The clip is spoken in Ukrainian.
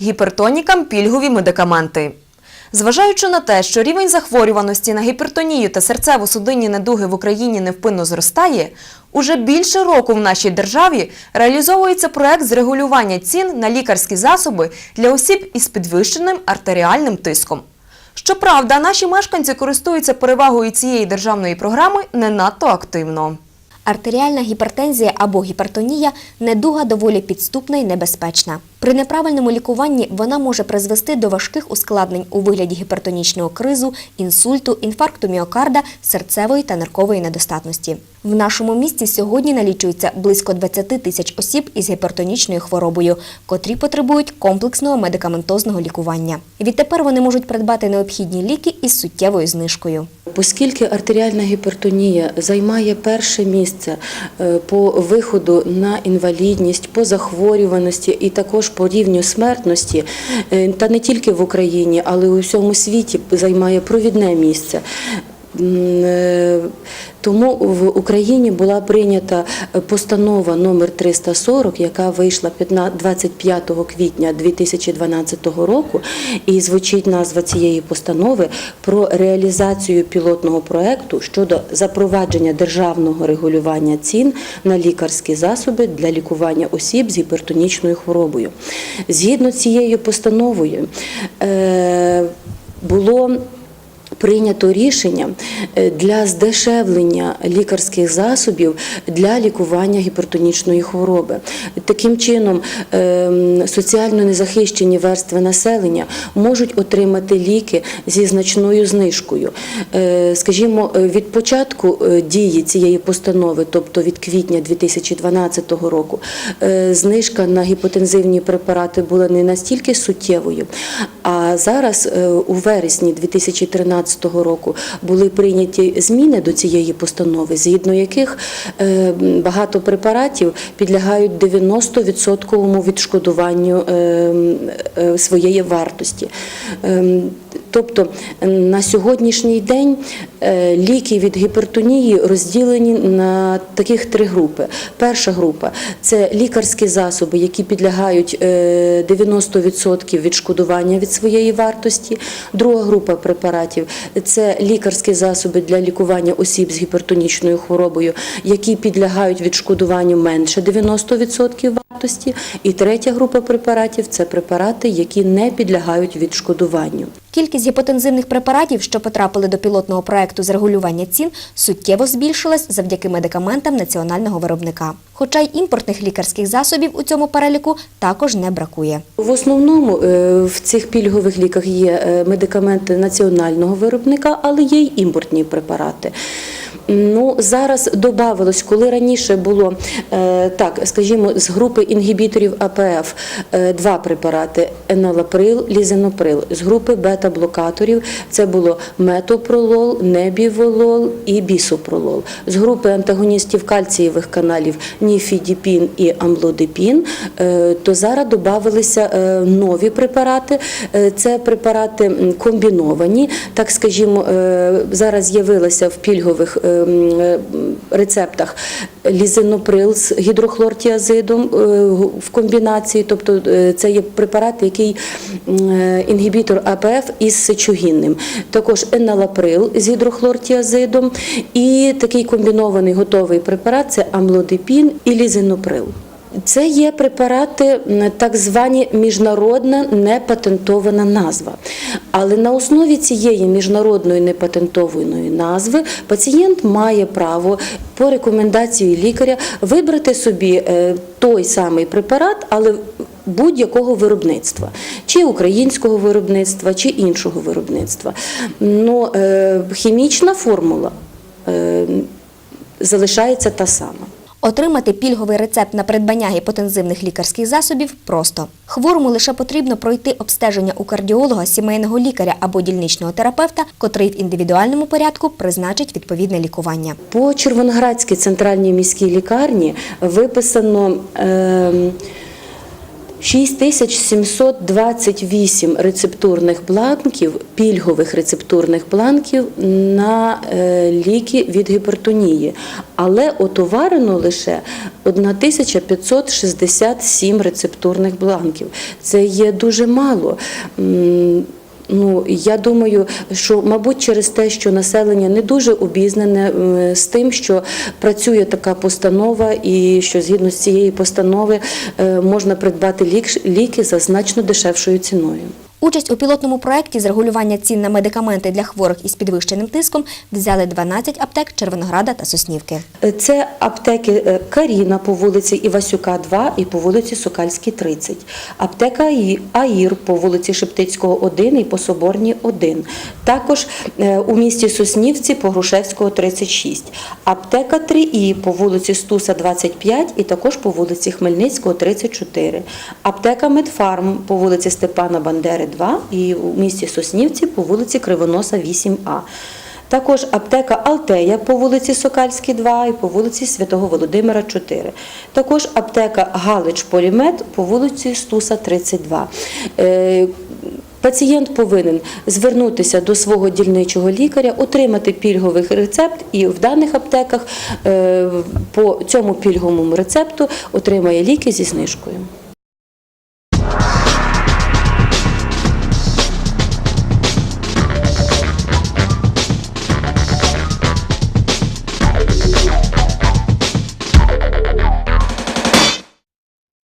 гіпертонікам пільгові медикаменти. Зважаючи на те, що рівень захворюваності на гіпертонію та серцево-судинні недуги в Україні невпинно зростає, уже більше року в нашій державі реалізовується проект з регулювання цін на лікарські засоби для осіб із підвищеним артеріальним тиском. Щоправда, наші мешканці користуються перевагою цієї державної програми не надто активно. Артеріальна гіпертензія або гіпертонія недуга доволі підступна і небезпечна. При неправильному лікуванні вона може призвести до важких ускладнень у вигляді гіпертонічного кризу, інсульту, інфаркту міокарда, серцевої та ниркової недостатності. В нашому місті сьогодні налічується близько 20 тисяч осіб із гіпертонічною хворобою, котрі потребують комплексного медикаментозного лікування. Відтепер вони можуть придбати необхідні ліки із суттєвою знижкою. Оскільки артеріальна гіпертонія займає перше місце е, по виходу на інвалідність, по захворюваності і також по рівню смертності, е, та не тільки в Україні, але й у всьому світі займає провідне місце. Е, Тому в Україні була прийнята постанова номер 340, яка вийшла 25 квітня 2012 року, і звучить назва цієї постанови про реалізацію пілотного проекту щодо запровадження державного регулювання цін на лікарські засоби для лікування осіб з гіпертонічною хворобою. Згідно цією постановою е, було Прийнято рішення е, для здешевлення лікарських засобів для лікування гіпертонічної хвороби. Таким чином, ем, соціально незахищені верстви населення можуть отримати ліки зі значною знижкою. Е, Скажімо, е, від початку дії цієї постанови, тобто від квітня 2012 року, знижка на гіпотензивні препарати була не настільки суттєвою, а зараз у вересні 2013 року були прийняті зміни до цієї постанови, згідно яких е, багато препаратів підлягають 90% відшкодуванню е, е, своєї вартості. Тобто на сьогоднішній день е, ліки від гіпертонії розділені на таких три групи. Перша група це лікарські засоби, які підлягають е, 90% відшкодування від своєї вартості. Друга група препаратів це лікарські засоби для лікування осіб з гіпертонічною хворобою, які підлягають відшкодуванню менше 90% вартості. І третя група препаратів це препарати, які не підлягають відшкодуванню. Кількість гіпотензивних препаратів, що потрапили до пілотного проекту з регулювання цін, суттєво збільшилась завдяки медикаментам національного виробника. Хоча й імпортних лікарських засобів у цьому переліку також не бракує. В основному е, в цих пільгових ліках є е, медикаменти національного виробника, але є й імпортні препарати. Ну, зараз додавалось, коли раніше було е, так, скажімо, з групи інгібіторів АПФ е, два препарати еналаприл, лізеноприл. З групи бета-блокаторів це було метопролол, небіволол і бісопролол. З групи антагоністів кальцієвих каналів ніфідіпін і амлодипін, е, то зараз додавалися нові препарати. Це препарати комбіновані, так скажімо, зараз з'явилася в пільгових рецептах лізиноприл з гідрохлортіазидом е, в комбінації, тобто е, це є препарат, який е, інгібітор АПФ із сечогінним. Також еналаприл з гідрохлортіазидом і такий комбінований готовий препарат це амлодипін і лізиноприл. Це є препарати, так звані міжнародна непатентована назва. Але на основі цієї міжнародної непатентованої назви пацієнт має право по рекомендації лікаря вибрати собі е, той самий препарат, але будь-якого виробництва, чи українського виробництва, чи іншого виробництва. Ну, е, хімічна формула е, залишається та сама. Отримати пільговий рецепт на придбання гіпотензивних лікарських засобів просто. Хворому лише потрібно пройти обстеження у кардіолога, сімейного лікаря або дільничного терапевта, котрий в індивідуальному порядку призначить відповідне лікування. По Червоноградській центральній міській лікарні виписано ем, 6728 рецептурних бланків, пільгових рецептурних бланків на е, ліки від гіпертонії, але отоварено лише 1567 рецептурних бланків. Це є дуже мало. Ну, я думаю, що, мабуть, через те, що населення не дуже обізнане е, з тим, що працює така постанова, і що згідно з цієї постанови е, можна придбати лік- ліки за значно дешевшою ціною. Участь у пілотному проєкті з регулювання цін на медикаменти для хворих із підвищеним тиском взяли 12 аптек Червонограда та Соснівки. Це аптеки е, Каріна по вулиці Івасюка, 2 і по вулиці Сокальській, 30. Аптека Аїр по вулиці Шептицького, 1 і по Соборній, 1. Також е, у місті Соснівці по Грушевського, 36. Аптека 3І по вулиці Стуса, 25 і також по вулиці Хмельницького, 34. Аптека Медфарм по вулиці Степана Бандери, 2 і у місті Соснівці по вулиці Кривоноса, 8А. Також аптека Алтея по вулиці Сокальській, 2 і по вулиці Святого Володимира, 4. Також аптека Галич Полімет по вулиці Стуса, 32. Е, Пацієнт повинен звернутися до свого дільничого лікаря, отримати пільговий рецепт, і в даних аптеках е, по цьому пільговому рецепту отримає ліки зі знижкою.